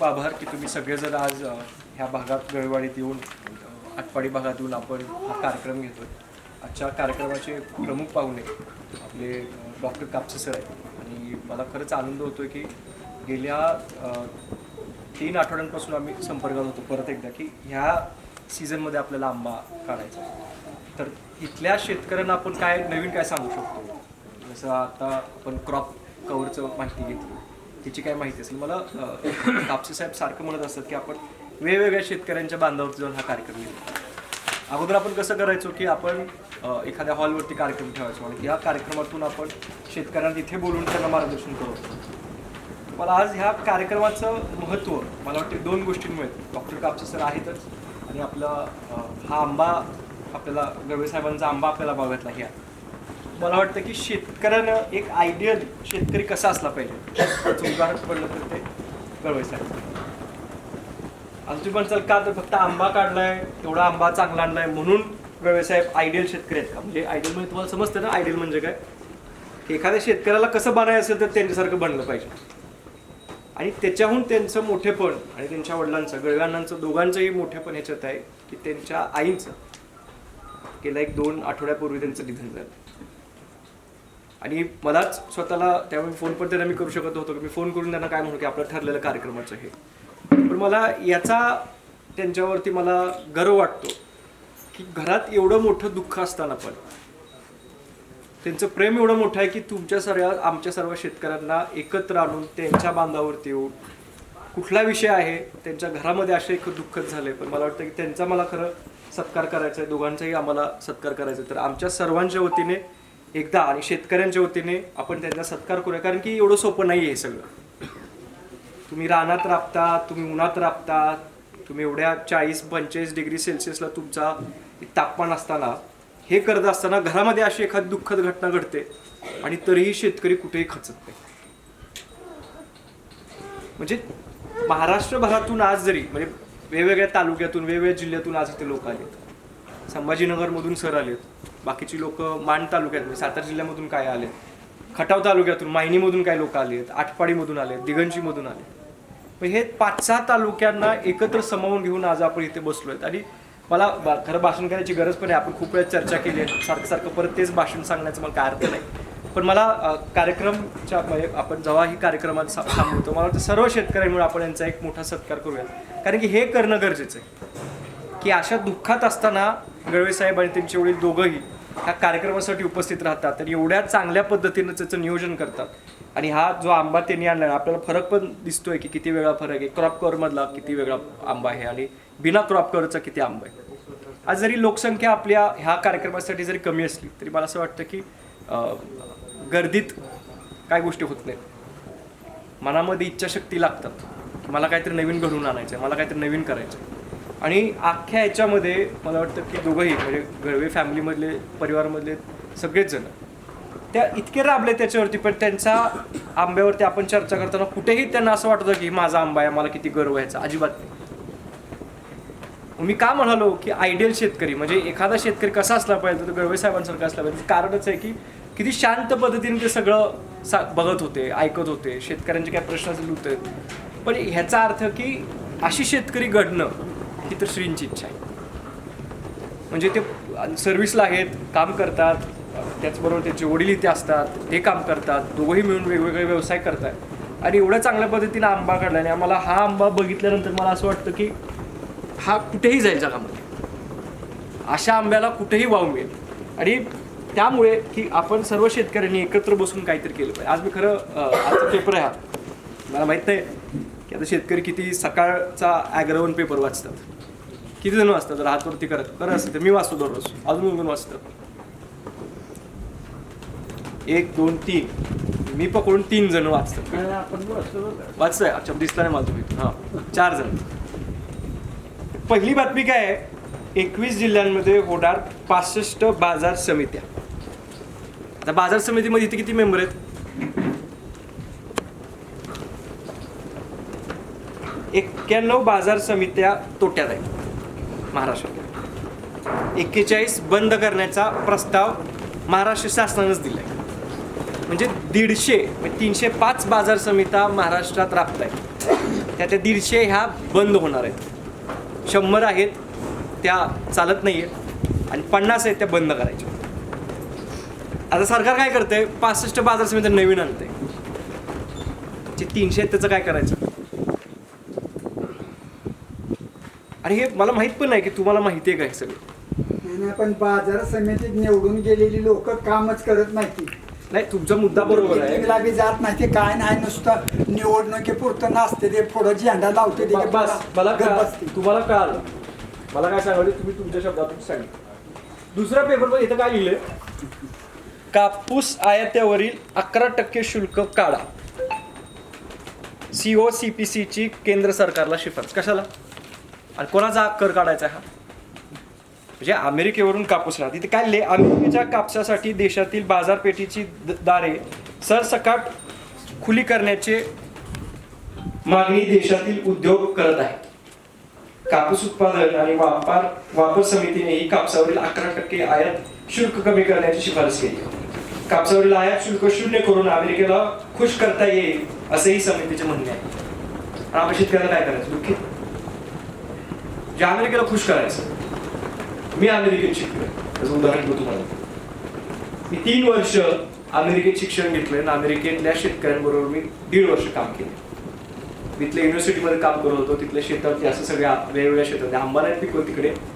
खूप आभार की तुम्ही सगळेजण आज ह्या भागात गळवाडीत येऊन आठवाडी आटपाडी भागात येऊन आपण हा कार्यक्रम घेतो आजच्या कार्यक्रमाचे प्रमुख पाहुणे आपले डॉक्टर कापसे सर आहेत. आणि मला खरंच आनंद होतो की गेल्या तीन आठवड्यांपासून आम्ही संपर्कात होतो परत एकदा की ह्या सीझनमध्ये आपल्याला आंबा काढायचा तर इथल्या शेतकऱ्यांना आपण काय नवीन काय सांगू शकतो? जसं आता आपण क्रॉप कव्हरचं माहिती घेतली. तिची काय माहिती असेल. मला अ, कापसे साहेब सारखं म्हणत असतात की आपण वेगवेगळ्या शेतकऱ्यांच्या बांधावरती जाऊन हा कार्यक्रम घेतो अगोदर आपण कसं करायचो की आपण एखाद्या हॉलवरती कार्यक्रम ठेवायचो आणि या कार्यक्रमातून आपण शेतकऱ्यांना तिथे बोलून त्यांना मार्गदर्शन करतो मला आज ह्या कार्यक्रमाचं महत्त्व मला वाटतं दोन गोष्टींमुळे डॉक्टर कापसे सर आहेतच आणि आपला हा आंबा आपल्याला गवळे साहेबांचा आंबा आपल्याला बघायला ह्या मला वाटतं की शेतकऱ्यानं एक आयडियल शेतकरी कसा असला पाहिजे? उदाहरण पडलं तर ते गवळे साहेब आता तुम्ही म्हणसाल का तर फक्त आंबा काढलाय तेवढा आंबा चांगला आणलाय म्हणून गवळे आयडियल शेतकरी आहेत का? म्हणजे आयडियल म्हणजे तुम्हाला समजतं ना आयडियल म्हणजे काय? एखाद्या शेतकऱ्याला कसं बनायचं असेल तर त्यांच्यासारखं बनलं पाहिजे. आणि त्याच्याहून त्यांचं मोठेपण आणि त्यांच्या वडिलांचं गळव्याण्णांचं दोघांचंही मोठेपण ह्याच्यात आहे की त्यांच्या आईंचं गेल्या एक दोन आठवड्यापूर्वी त्यांचं निधन झालं. आणि मलाच स्वतःला त्यावेळी फोन पण त्यांना मी करू शकत होतो की मी फोन करून त्यांना काय म्हणू की आपलं ठरलेलं कार्यक्रमाचं हे. पण मला याचा त्यांच्यावरती मला गर्व वाटतो की घरात एवढं मोठं दुःख असताना पण त्यांचं प्रेम एवढं मोठं आहे की तुमच्या सर्व आमच्या सर्व शेतकऱ्यांना एकत्र आणून त्यांच्या बांधावरती येऊन कुठला विषय आहे त्यांच्या घरामध्ये असे एक दुःखच झाले पण मला वाटतं की त्यांचा मला खरं सत्कार करायचा आहे दोघांचाही आम्हाला सत्कार करायचा आहे. तर आमच्या सर्वांच्या वतीने एकदा आणि शेतकऱ्यांच्या वतीने आपण त्यांचा सत्कार करूया. कारण की एवढं सोपं नाही आहे सगळं. तुम्ही रानात राबता तुम्ही उन्हात राबता तुम्ही एवढ्या चाळीस पंचेचाळीस डिग्री सेल्सिअसला तुमचा तापमान असताना हे करत असताना घरामध्ये अशी एखादी दुःखद घटना घडते आणि तरीही शेतकरी कुठेही खचत नाही. म्हणजे महाराष्ट्रभरातून आज जरी म्हणजे वेगवेगळ्या तालुक्यातून वेगवेगळ्या जिल्ह्यातून आज इथे लोक आलेत. संभाजीनगरमधून सर आलेत. बाकीची लोक माण तालुक्यात म्हणजे सातारा जिल्ह्यामधून काय आलेत खटाव तालुक्यातून मायनीमधून काय लोक आलेत? आटपाडीमधून आहेत दिगंजीमधून आले मग हे पाच सहा तालुक्यांना एकत्र समावून घेऊन आज आपण इथे बसलो आहेत आणि मला खरं भाषण करायची गरज पण आहे. आपण खूप वेळा चर्चा केली आहे. सारखं सारखं परत तेच भाषण सांगण्याचं मला काय अर्थ नाही. पण मला कार्यक्रमच्या म्हणजे आपण जेव्हा ही कार्यक्रमात सांगतो मला वाटतं सर्व शेतकऱ्यांमुळे आपण यांचा एक मोठा सत्कार करूया कारण की हे करणं गरजेचं आहे. की अशा दुःखात असताना गळवे साहेब आणि त्यांचे वडील दोघंही ह्या कार्यक्रमासाठी उपस्थित राहतात आणि एवढ्या चांगल्या पद्धतीनं त्याचं नियोजन करतात. आणि हा जो आंबा त्यांनी आणला आपल्याला फरक पण दिसतोय की किती वेगळा फरक आहे. क्रॉप कवरमधला किती वेगळा आंबा आहे आणि बिना क्रॉप कवरचा किती आंबा आहे. आज जरी लोकसंख्या आपल्या ह्या कार्यक्रमासाठी जरी कमी असली तरी मला असं वाटतं की गर्दीत काय गोष्टी होत नाहीत. मनामध्ये इच्छाशक्ती लागतात. मला काहीतरी नवीन घडवून आणायचं आहे मला काहीतरी नवीन करायचं आहे आणि अख्ख्या ह्याच्यामध्ये मला वाटतं की दोघंही म्हणजे गळवे फॅमिलीमधले परिवारमधले सगळेच जण त्या इतके राबले त्याच्यावरती पण त्यांचा आंब्यावरती आपण चर्चा करताना कुठेही त्यांना असं वाटतं की माझा आंबा आहे मला किती गर्व व्हायचा अजिबात नाही. मी का म्हणालो की आयडियल शेतकरी म्हणजे एखादा शेतकरी कसा असला पाहिजे तर गळवे साहेबांसारखा असला पाहिजे. कारणच आहे की किती शांत पद्धतीने ते सगळं सा बघत होते ऐकत होते. शेतकऱ्यांचे काय प्रश्न असले होते. पण ह्याचा अर्थ की अशी शेतकरी घडणं ही तर श्रींची इच्छा आहे. म्हणजे ते सर्व्हिसला आहेत काम करतात त्याचबरोबर त्याचे वडील इथे असतात ते काम करतात दोघंही मिळून वेगवेगळे व्यवसाय करतात. आणि एवढ्या चांगल्या पद्धतीने आंबा काढला आणि आम्हाला हा आंबा बघितल्यानंतर मला असं वाटतं की हा कुठेही जाईल जगामध्ये. अशा आंब्याला कुठेही वाव मिळेल. आणि त्यामुळे की आपण सर्व शेतकऱ्यांनी एकत्र बसून काहीतरी केलं पाहिजे. आज मी खरं अं, आजचा पेपर आहे हा. मला माहीत नाही की आता शेतकरी किती सकाळचा ॲग्रवन पेपर वाचतात. किती जण वाचतात? जर हातवरती करत करत तर मी वाचतो दररोज. अजून दोन वाचतं एक दोन तीन. मी पकडून तीन जण वाचतात. वाचतंय. अच्छा दिसला नाही मला तुम्ही. हां. चार जण पहिली बातमी काय आहे? एकवीस जिल्ह्यांमध्ये होणार पासष्ट बाजार समित्या. आता बाजार समितीमध्ये इथे किती मेंबर आहेत? एक्क्याण्णव बाजार समित्या तोट्यात आहेत. महाराष्ट्रात. एक्केचाळीस बंद करण्याचा प्रस्ताव महाराष्ट्र शासनानंच दिलाय. म्हणजे दीडशे म्हणजे तीनशे पाच बाजार समित्या महाराष्ट्रात राबत आहेत त्यातल्या दीडशे ह्या बंद होणार आहेत. शंभर आहेत त्या चालत नाही आहेत आणि पन्नास आहेत त्या बंद करायच्या आता सरकार काय करतंय? पासष्ट बाजार समिती नवीन आणते जे तीनशे आहेत त्याचं काय करायचं? आणि हे मला माहीत पण नाही की तुम्हाला माहिती आहे का हे सगळं. नाही, नाही, पण बाजार समितीत निवडून गेलेली लोक कामच करत नाही नाही तुमचा मुद्दा बरोबर आहे. मीटिंगला बी जात नाही ते काय नाही नुसतं निवडणुकीपुरतं नसते ते पुढं झेंडा लावते ते बस बस, मला कळा- बसते. तुम्हाला कळालं. मला काय सांगायचं तुम्ही तुमच्या शब्दातून सांगितलं दुसऱ्या पेपरवर इथं काय लिहिलंय? कापूस आयात्यावरील अकरा टक्के शुल्क काढा. सीओ सी पी सीची केंद्र सरकारला शिफारस. कशाला? आणि कोणाचा कर काढायचा हा? म्हणजे अमेरिकेवरून कापूस राहते तिथे काय ले अमेरिकेच्या कापसासाठी देशातील बाजारपेठेची दारे सरसकाट खुली करण्याचे मागणी देशातील उद्योग करत आहेत. कापूस उत्पादन आणि वापर वापर समितीनेही कापसावरील अकरा टक्के आयात शुल्क कमी करण्याची शिफारस केली. कापसावरील आयात शुल्क शून्य करून अमेरिकेला खुश करता येईल असेही समितीचे म्हणणे आहे. आपण शेतकऱ्याला काय करायचं? दुःखी? जे अमेरिकेला खुश करायचं. मी अमेरिकेत शिकलोय. त्याचं उदाहरण देतो तुम्हाला. मी तीन वर्ष अमेरिकेत शिक्षण घेतलंय आणि अमेरिकेतल्या शेतकऱ्यांबरोबर मी दीड वर्ष काम केलं तिथल्या युनिव्हर्सिटीमध्ये काम करत होतो. तिथल्या शेतात असं सगळ्या वेगवेगळ्या शेतात. आंबाला नाही पिकवत तिकडे.